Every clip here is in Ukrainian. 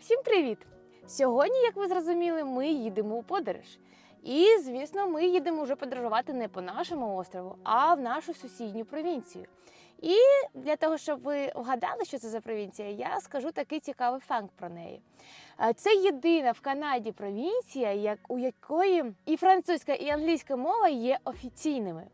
Всім привіт! Сьогодні, як ви зрозуміли, ми їдемо у подорож. І, звісно, ми їдемо вже подорожувати не по нашому острову, а в нашу сусідню провінцію. І для того, щоб ви вгадали, що це за провінція, я скажу такий цікавий факт про неї. Е, Це єдина в Канаді провінція, як, у якої і французька, і англійська мова є офіційними.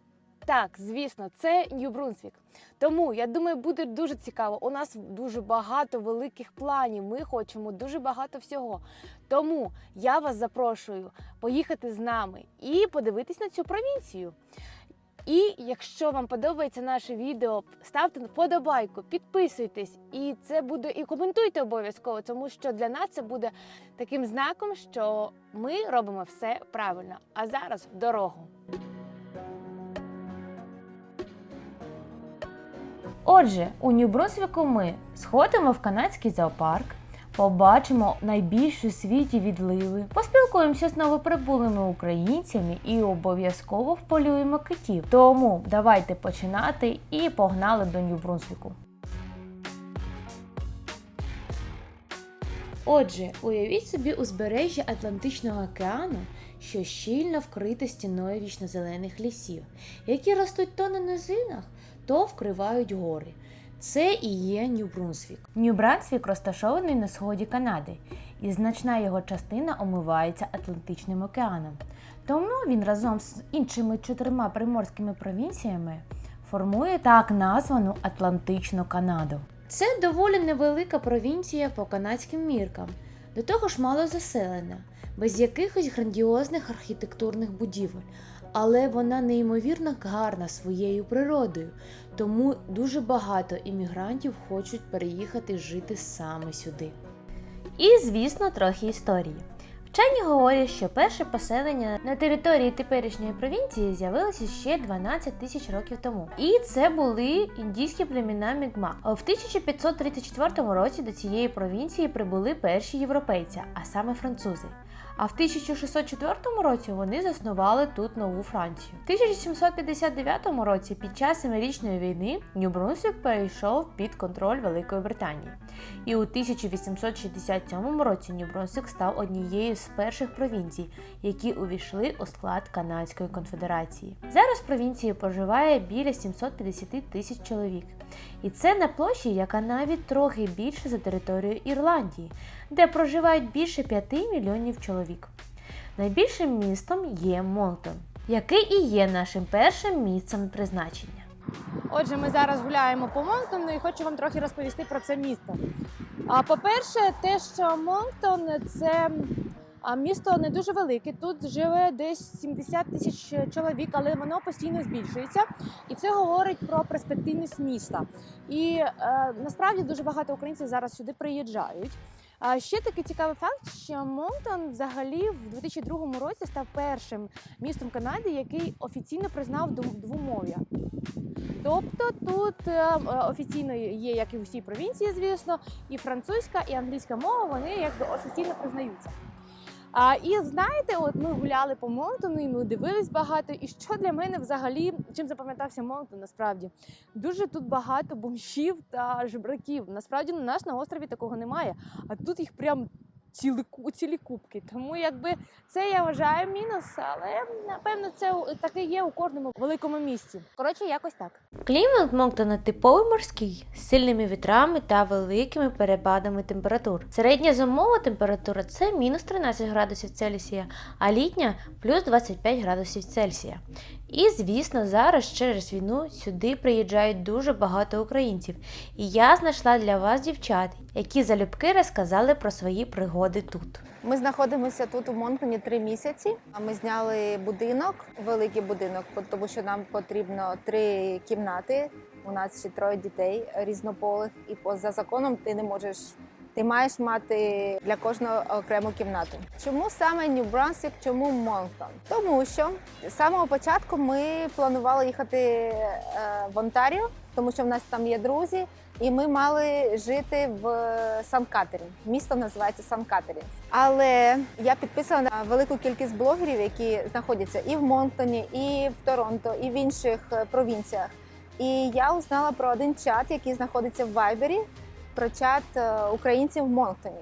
Так, звісно, це Нью-Брунсвік. Тому я думаю, буде дуже цікаво. У нас дуже багато великих планів. Ми хочемо дуже багато всього. Тому я вас запрошую поїхати з нами і подивитись на цю провінцію. І якщо вам подобається наше відео, ставте вподобайку, підписуйтесь, і це буде і коментуйте обов'язково, тому що для нас це буде таким знаком, що ми робимо все правильно. А зараз в дорогу. Отже, у Нью-Брунсвіку ми сходимо в канадський зоопарк, побачимо найбільші у світі відливи, поспілкуємося з новоприбулими українцями і обов'язково вполюємо китів. Тому давайте починати і погнали до Нью-Брунсвіку. Отже, уявіть собі узбережжя Атлантичного океану, що щільно вкрите стіною вічнозелених лісів, які ростуть то на низинах, то вкривають гори. Це і є Нью-Брунсвік. Нью-Брансвік розташований на сході Канади, і значна його частина омивається Атлантичним океаном. Тому він разом з іншими чотирма приморськими провінціями формує так названу Атлантичну Канаду. Це доволі невелика провінція по канадським міркам, до того ж мало заселена, без якихось грандіозних архітектурних будівель, але вона неймовірно гарна своєю природою, тому дуже багато іммігрантів хочуть переїхати жити саме сюди. І, звісно, трохи історії. Вчені говорять, що перше поселення на території теперішньої провінції з'явилося ще 12 тисяч років тому. І це були індійські племена Мігма. В 1534 році до цієї провінції прибули перші європейці, а саме французи. А в 1604 році вони заснували тут нову Францію. В 1759 році під час Семирічної війни Нью-Брунсвік перейшов під контроль Великої Британії. І у 1867 році Нью-Брунсвік став однією з перших провінцій, які увійшли у склад Канадської конфедерації. Зараз провінції проживає біля 750 тисяч чоловік. І це на площі, яка навіть трохи більше за територією Ірландії, де проживають більше 5 мільйонів чоловік. Найбільшим містом є Монктон, який і є нашим першим місцем призначення. Отже, ми зараз гуляємо по Монктону і хочу вам трохи розповісти про це місто. А по-перше, те, що Монктон це а, місто не дуже велике. Тут живе десь 70 тисяч чоловік, але воно постійно збільшується. І це говорить про перспективність міста. І е, насправді дуже багато українців зараз сюди приїжджають. А ще такий цікавий факт, що Монктон взагалі в 2002 році став першим містом Канади, який офіційно признав двомов'я. Тобто тут е, офіційно є, як і в усій провінції, звісно, і французька, і англійська мова вони якби офіційно признаються. А, і знаєте, от ми гуляли по Монктону, і ми дивились багато. І що для мене взагалі чим запам'ятався Монктон, насправді дуже тут багато бомжів та жебраків. Насправді на нас на острові такого немає, а тут їх прям цілі, ку- цілі кубки. Тому якби це я вважаю мінус, але напевно це таке є у кожному великому місці. Коротше, якось так. Клімат Монктона типовий морський з сильними вітрами та великими перепадами температур. Середня зимова температура це мінус 13 градусів Цельсія, а літня плюс 25 градусів Цельсія. І, звісно, зараз через війну сюди приїжджають дуже багато українців. І я знайшла для вас дівчат, які залюбки розказали про свої пригоди тут. Ми знаходимося тут у Монктоні три місяці. Ми зняли будинок, великий будинок, тому що нам потрібно три кімнати. У нас ще троє дітей різнополих, і поза законом ти не можеш. Ти маєш мати для кожного окрему кімнату. Чому саме Нью-Брансвік, чому Монктон? Тому що з самого початку ми планували їхати е, в Онтаріо, тому що в нас там є друзі, і ми мали жити в Сан-Катерін. Місто називається Сан-Катерін. Але я підписана на велику кількість блогерів, які знаходяться і в Монктоні, і в Торонто, і в інших е, провінціях. І я узнала про один чат, який знаходиться в Вайбері, про чат е, українців в Монктоні.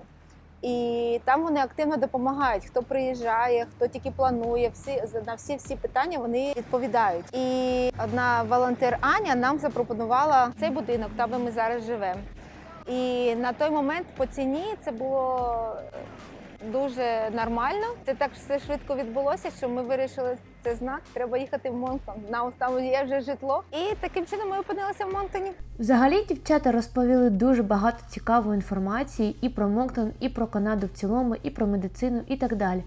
І там вони активно допомагають. Хто приїжджає, хто тільки планує, всі на всі всі питання вони відповідають. І одна волонтер Аня нам запропонувала цей будинок, там де ми зараз живемо. І на той момент по ціні це було дуже нормально. Це так все швидко відбулося, що ми вирішили це знак. Треба їхати в Монктон. Нам там є вже житло. І таким чином ми опинилися в Монктоні. Взагалі, дівчата розповіли дуже багато цікавої інформації і про Монктон, і про Канаду в цілому, і про медицину, і так далі.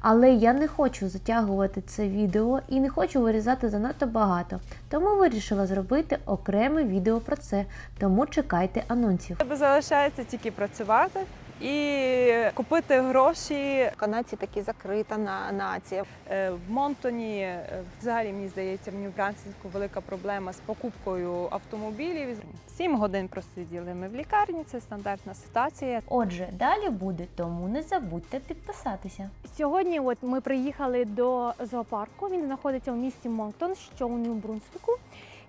Але я не хочу затягувати це відео і не хочу вирізати занадто багато. Тому вирішила зробити окреме відео про це. Тому чекайте анонсів. Тебе залишається тільки працювати і купити гроші Канадці такі закрита на нація. Е, в Монтоні. е, Взагалі мені здається, в Нью-Брансвіку велика проблема з покупкою автомобілів. Сім годин просиділи ми в лікарні. Це стандартна ситуація. Отже, далі буде, тому не забудьте підписатися. Сьогодні от ми приїхали до зоопарку. Він знаходиться в місті Монктон, що у Нью-Брунсвіку.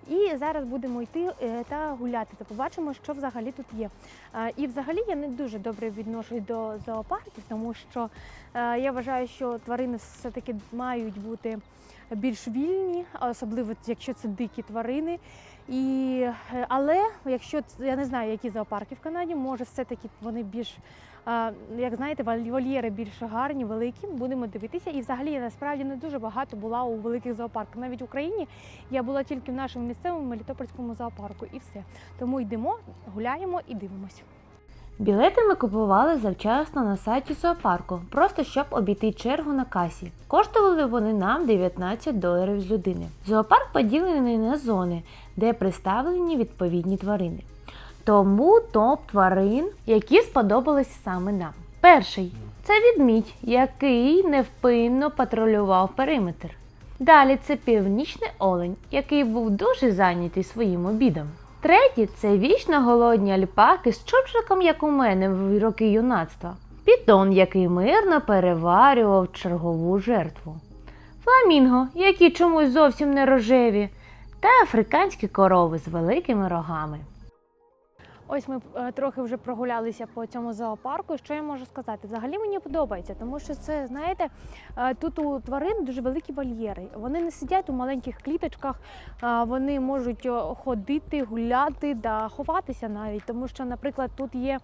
І зараз будемо йти е, та гуляти, та побачимо, що взагалі тут є. Е, І взагалі я не дуже добре відношусь до зоопарків, тому що е, я вважаю, що тварини все-таки мають бути більш вільні, особливо якщо це дикі тварини. І, але якщо я не знаю, які зоопарки в Канаді, може все-таки вони більш як знаєте, вольєри більш гарні, великі. Будемо дивитися. І взагалі я насправді не дуже багато була у великих зоопарках. Навіть в Україні я була тільки в нашому місцевому Мелітопольському зоопарку, і все. Тому йдемо, гуляємо і дивимося. Білети ми купували завчасно на сайті зоопарку, просто щоб обійти чергу на касі. Коштували вони нам 19 доларів з людини. Зоопарк поділений на зони, де представлені відповідні тварини. Тому топ тварин, які сподобались саме нам. Перший це відмідь, який невпинно патрулював периметр. Далі це північний олень, який був дуже зайнятий своїм обідом. Третє це вічно голодні альпаки з чубчиком, як у мене в роки юнацтва. Пітон, який мирно переварював чергову жертву. Фламінго, які чомусь зовсім не рожеві, та африканські корови з великими рогами. Ось ми е, трохи вже прогулялися по цьому зоопарку. Що я можу сказати? Взагалі мені подобається, тому що це, знаєте, е, тут у тварин дуже великі вольєри. Вони не сидять у маленьких кліточках, е, вони можуть ходити, гуляти да ховатися навіть. Тому що, наприклад, тут є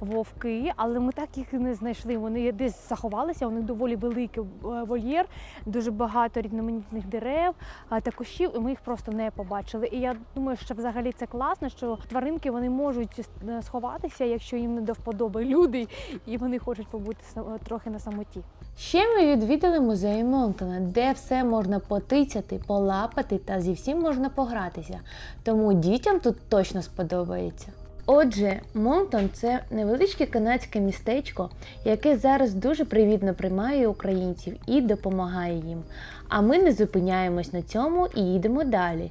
вовки, але ми так їх не знайшли. Вони десь заховалися. У них доволі великий вольєр, дуже багато різноманітних дерев та кущів, і ми їх просто не побачили. І я думаю, що взагалі це класно, що тваринки вони можуть е, сховатися, якщо їм не до вподоби люди, і вони хочуть побути трохи на самоті. Ще ми відвідали музей Монктона, де все можна потицяти, полапати та зі всім можна погратися. Тому дітям тут точно сподобається. Отже, Монктон це невеличке канадське містечко, яке зараз дуже привітно приймає українців і допомагає їм. А ми не зупиняємось на цьому і їдемо далі.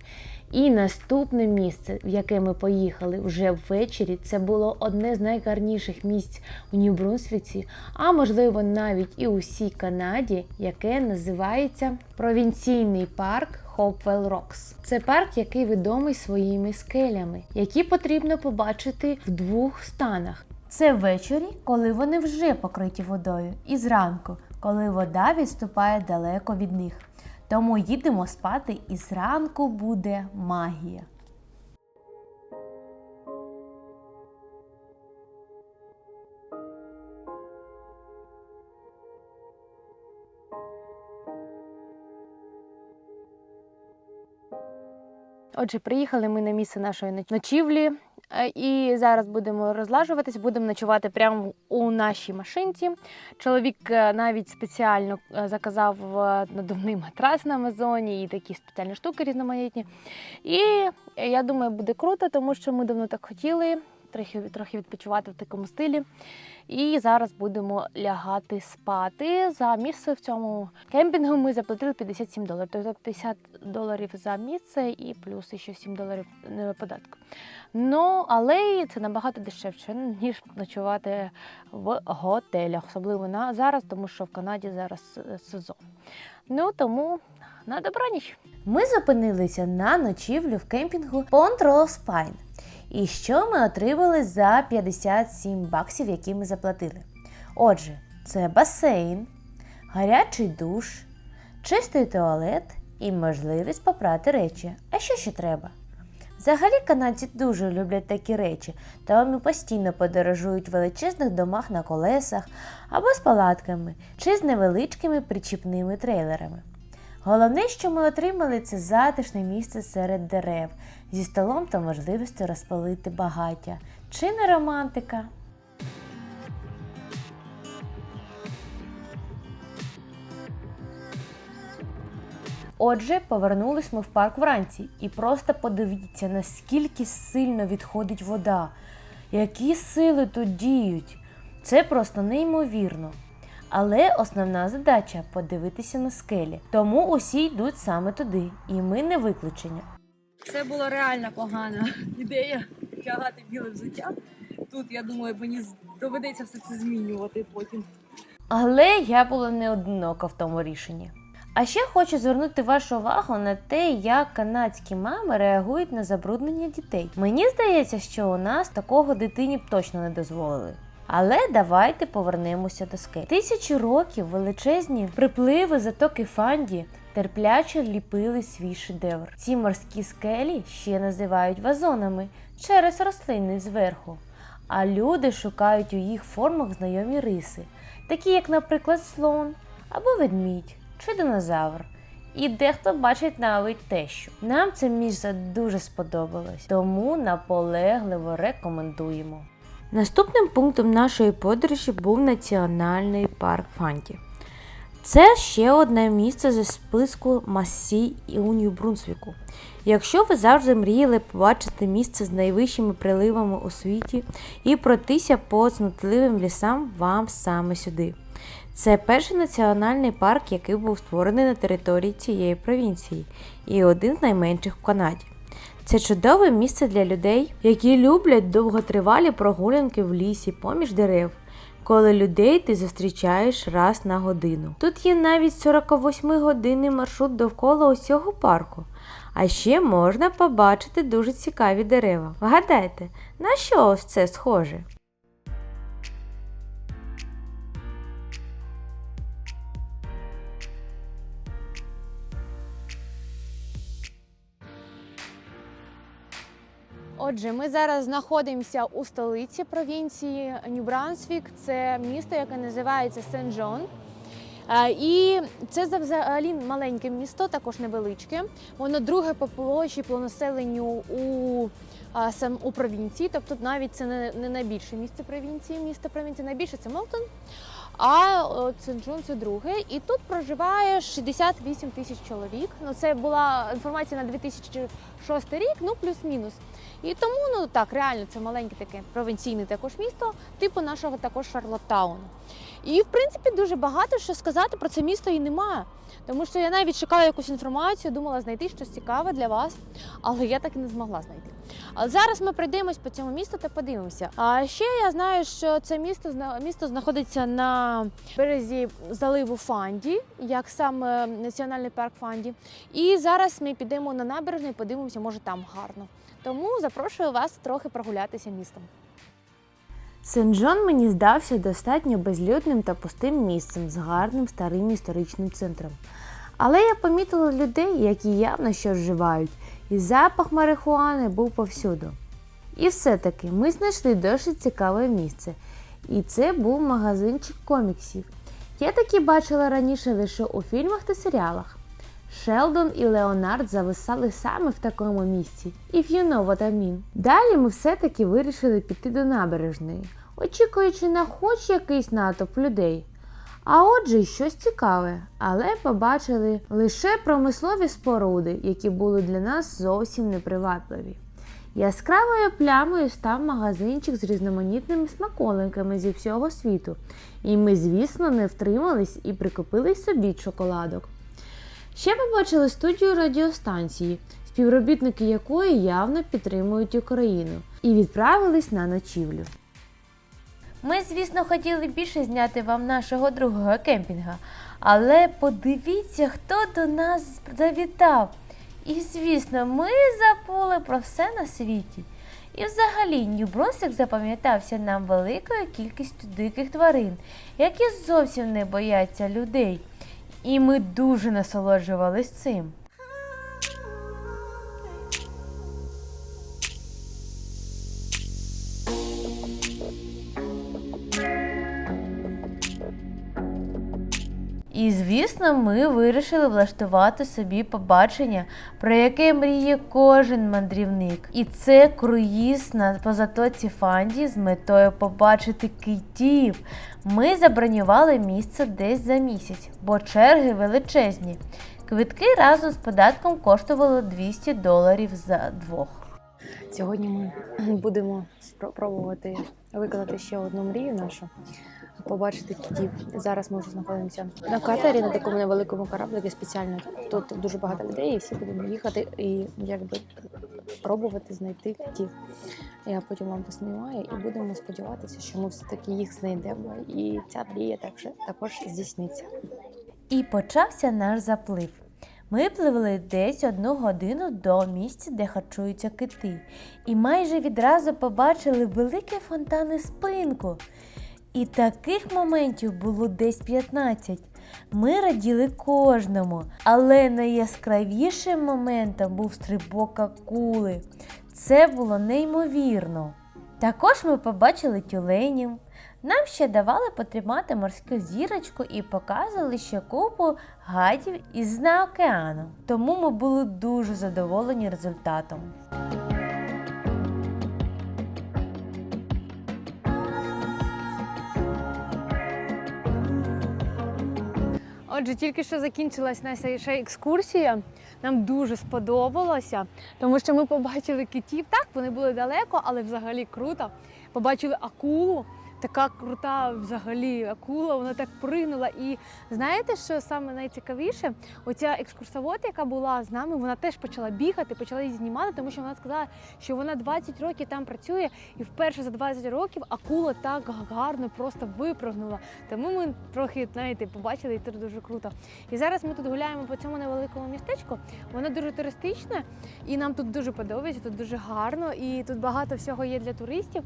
І наступне місце, в яке ми поїхали вже ввечері, це було одне з найгарніших місць у Нью-Брунсвіці, а можливо навіть і у всій Канаді, яке називається провінційний парк Hopewell Rocks. Це парк, який відомий своїми скелями, які потрібно побачити в двох станах. Це ввечері, коли вони вже покриті водою, і зранку, коли вода відступає далеко від них. Тому їдемо спати, і зранку буде магія. Отже, приїхали ми на місце нашої ноч- ночівлі. Е, І зараз будемо розлажуватись, будемо ночувати прямо у нашій машинці. Чоловік е, навіть спеціально е, заказав надувний матрас на Амазоні і такі спеціальні штуки різноманітні. І я думаю, буде круто, тому що ми давно так хотіли трохи, трохи відпочивати в такому стилі. І зараз будемо лягати спати. За місце в цьому кемпінгу ми заплатили 57 доларів. Тобто 50 доларів за місце і плюс ще 7 доларів е, податку. Ну, але це набагато дешевше, ніж ночувати в готелях, особливо на зараз, тому що в Канаді зараз е, сезон. Ну тому на добраніч. Ми зупинилися на ночівлю в кемпінгу Rose Pine. І що ми отримали за 57 баксів, які ми заплатили? Отже, це басейн, гарячий душ, чистий туалет і можливість попрати речі. А що ще треба? Взагалі канадці дуже люблять такі речі, тому постійно подорожують в величезних домах на колесах або з палатками чи з невеличкими причіпними трейлерами. Головне, що ми отримали, це затишне місце серед дерев зі столом та можливістю розпалити багаття. Чи не романтика? Отже, повернулись ми в парк вранці і просто подивіться, наскільки сильно відходить вода, які сили тут діють. Це просто неймовірно. Але основна задача подивитися на скелі. Тому усі йдуть саме туди, і ми не виключення. Це була реально погана ідея тягати біле взуття. Тут я думаю, мені доведеться все це змінювати потім. Але я була не одинока в тому рішенні. А ще хочу звернути вашу увагу на те, як канадські мами реагують на забруднення дітей. Мені здається, що у нас такого дитині б точно не дозволили. Але давайте повернемося до скель. Тисячі років величезні припливи затоки Фанді терпляче ліпили свій шедевр. Ці морські скелі ще називають вазонами через рослинність зверху. А люди шукають у їх формах знайомі риси, такі як, наприклад, слон або ведмідь чи динозавр. І дехто бачить навіть тещу. Нам це місце дуже сподобалось, тому наполегливо рекомендуємо. Наступним пунктом нашої подорожі був Національний парк Фанті. Це ще одне місце зі списку Массі і у Нью-Брунсвіку. Якщо ви завжди мріяли побачити місце з найвищими приливами у світі і пройтися по цнотливим лісам, вам саме сюди. Це перший національний парк, який був створений на території цієї провінції, і один з найменших в Канаді. Це чудове місце для людей, які люблять довготривалі прогулянки в лісі поміж дерев, коли людей ти зустрічаєш раз на годину. Тут є навіть 48-годинний маршрут довкола усього парку. А ще можна побачити дуже цікаві дерева. Вгадайте, на що ось це схоже? Отже, ми зараз знаходимося у столиці провінції Нью-Брансвік. Це місто, яке називається Сен-Джон. Е, І це за- взагалі маленьке місто, також невеличке. Воно друге по площі по населенню у, сам, у провінції. Тобто навіть це не, найбільше місце провінції. Місто провінції найбільше це Мелтон. А Сен-Джон це друге. І тут проживає 68 тисяч чоловік. Ну це була інформація на 2006 рік, ну плюс-мінус. І тому ну так, реально це маленьке таке провінційне також місто, типу нашого також Шарлоттауну. І в принципі дуже багато що сказати про це місто і немає. Тому що я навіть шукала якусь інформацію, думала знайти щось цікаве для вас, але я так і не змогла знайти. Але зараз ми пройдемось по цьому місту та подивимося. А ще я знаю, що це місто місто знаходиться на березі заливу Фанді, як саме національний парк Фанді. І зараз ми підемо на набережну і подивимося, може там гарно. Тому запрошую вас трохи прогулятися містом. Сен-Джон мені здався достатньо безлюдним та пустим місцем з гарним старим історичним центром. Але я помітила людей, які явно щось вживають, і запах марихуани був повсюду. І все-таки ми знайшли досить цікаве місце. І це був магазинчик коміксів. Я такі бачила раніше лише у фільмах та серіалах. Шелдон і Леонард зависали саме в такому місці, if you know what I mean. Далі ми все-таки вирішили піти до набережної, очікуючи на хоч якийсь натовп людей. А отже, щось цікаве, але побачили лише промислові споруди, які були для нас зовсім непривабливі. Яскравою плямою став магазинчик з різноманітними смаколиками зі всього світу, і ми, звісно, не втримались і прикупили собі шоколадок. Ще побачили студію радіостанції, співробітники якої явно підтримують Україну, і відправились на ночівлю. Ми, звісно, хотіли більше зняти вам нашого другого кемпінга, але подивіться, хто до нас завітав. І, звісно, ми забули про все на світі. І взагалі Нью-Брунсвік запам'ятався нам великою кількістю диких тварин, які зовсім не бояться людей. І ми дуже насолоджувались цим. Звісно, ми вирішили влаштувати собі побачення, про яке мріє кожен мандрівник. І це круїз на по затоці Фанді з метою побачити китів. Ми забронювали місце десь за місяць, бо черги величезні. Квитки разом з податком коштували 200 доларів за двох. Сьогодні ми будемо спробувати виконати ще одну мрію нашу. Побачити китів. Зараз ми вже знаходимося на катері на такому невеликому кораблику спеціально. Тут дуже багато людей, і всі будемо їхати і якби пробувати знайти китів. Я потім вам поснімаю і будемо сподіватися, що ми все-таки їх знайдемо. І ця мрія також, також здійсниться. І почався наш заплив. Ми пливли десь одну годину до місця, де харчуються кити, і майже відразу побачили великі фонтани спинку. І таких моментів було десь 15. Ми раділи кожному, але найяскравішим моментом був стрибок акули. Це було неймовірно. Також ми побачили тюленів. Нам ще давали потримати морську зірочку і показували ще купу гадів із дна океану. Тому ми були дуже задоволені результатом. Отже, тільки що закінчилась наша екскурсія. Нам дуже сподобалося, тому що ми побачили китів. Так, вони були далеко, але взагалі круто. Побачили акулу. Така крута взагалі акула, вона так пригнула. І знаєте, що саме найцікавіше? Оця екскурсовод, яка була з нами, вона теж почала бігати, почала її знімати, тому що вона сказала, що вона 20 років там працює, і вперше за 20 років акула так гарно просто випрыгнула. Тому ми трохи, знаєте, побачили, і це дуже круто. І зараз ми тут гуляємо по цьому невеликому містечку. Воно дуже туристичне, і нам тут дуже подобається, тут дуже гарно, і тут багато всього є для туристів.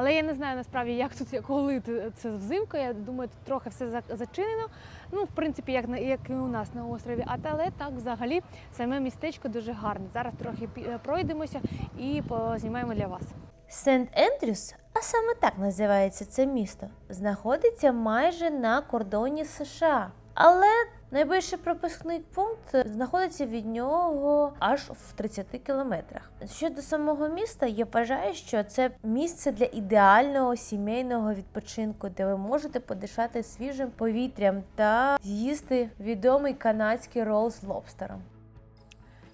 Але я не знаю насправді, як тут коли це взимку. Я думаю, тут трохи все за- зачинено. Ну, в принципі, як на як і у нас на острові. А але так взагалі саме містечко дуже гарне. Зараз трохи пі- пройдемося і познімаємо для вас. Сент Ендрюс, а саме так називається це місто, знаходиться майже на кордоні США. Але найближчий пропускний пункт знаходиться від нього аж в 30 кілометрах. Щодо самого міста, я вважаю, що це місце для ідеального сімейного відпочинку, де ви можете подишати свіжим повітрям та з'їсти відомий канадський рол з лобстером.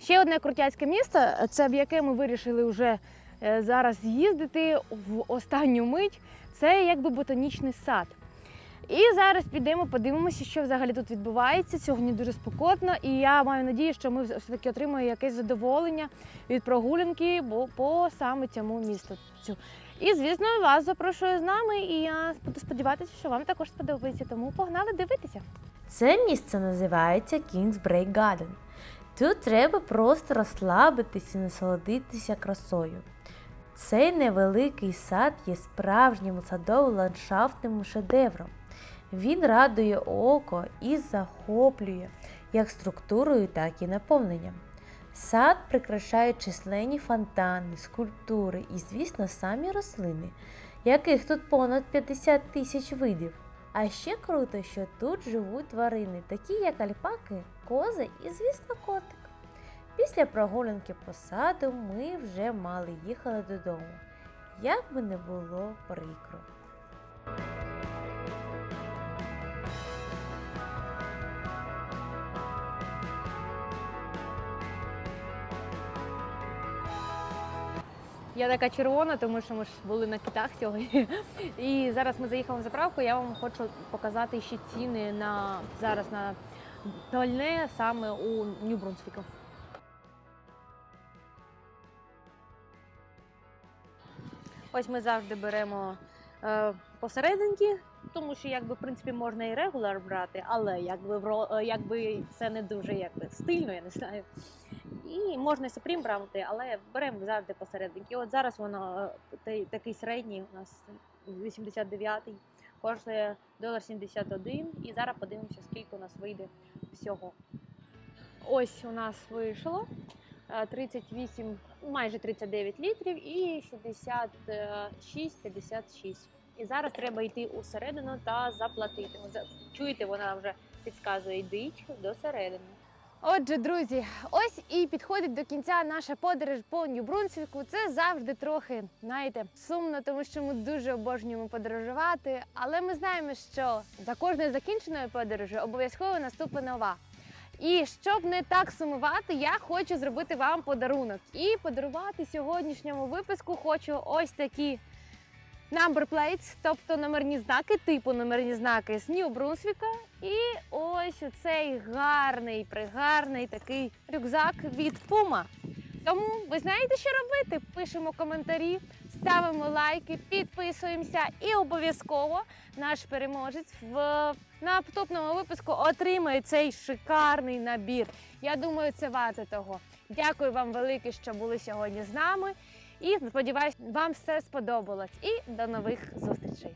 Ще одне крутяцьке місто, це в яке ми вирішили вже е, зараз їздити в останню мить. Це якби ботанічний сад. І зараз підемо, подивимося, що взагалі тут відбувається. Сьогодні дуже спекотно, і я маю надію, що ми все-таки отримаємо якесь задоволення від прогулянки бо- по саме цьому місту. І, звісно, вас запрошую з нами, і я буду сподіватися, що вам також сподобається. Тому погнали дивитися. Це місце називається Kings Break Garden. Тут треба просто розслабитися і насолодитися красою. Цей невеликий сад є справжнім садово-ландшафтним шедевром. Він радує око і захоплює як структурою, так і наповненням. Сад прикрашає численні фонтани, скульптури і, звісно, самі рослини, яких тут понад 50 тисяч видів. А ще круто, що тут живуть тварини, такі як альпаки, кози і, звісно, котик. Після прогулянки по саду ми вже мали їхали додому. Як би не було прикро. Я така червона, тому що ми ж були на китах сьогодні. І зараз ми заїхали в заправку. Я вам хочу показати ще ціни на зараз на пальне саме у Нью-Брунсвіку. Ось ми завжди беремо посерединки, тому що якби в принципі можна і регуляр брати, але якби е, якби це не дуже якби стильно, я не знаю. І можна Supreme брати, але беремо завжди посередники. От зараз воно е, такий середній у нас 89-й, коштує долар 71. І зараз подивимося, скільки у нас вийде всього. Ось у нас вийшло е, 38, майже 39 літрів і 66-56. І зараз треба йти усередину та заплатити. Чуєте, вона вже підказує йдіть до середини. Отже, друзі, ось і підходить до кінця наша подорож по Нью-Брунсвіку. Це завжди трохи, знаєте, сумно, тому що ми дуже обожнюємо подорожувати. Але ми знаємо, що за кожною закінченою подорожю обов'язково наступить нова. І щоб не так сумувати, я хочу зробити вам подарунок. І подарувати сьогоднішньому випуску хочу ось такі number plates, тобто номерні знаки, типу номерні знаки з Нью-Брунсвіка. І ось оцей гарний, пригарний такий рюкзак від Puma. Тому ви знаєте, що робити? Пишемо коментарі, ставимо лайки, підписуємося і обов'язково наш переможець в наступному випуску отримає цей шикарний набір. Я думаю, це варто того. Дякую вам велике, що були сьогодні з нами. І сподіваюся, вам все сподобалось. І до нових зустрічей.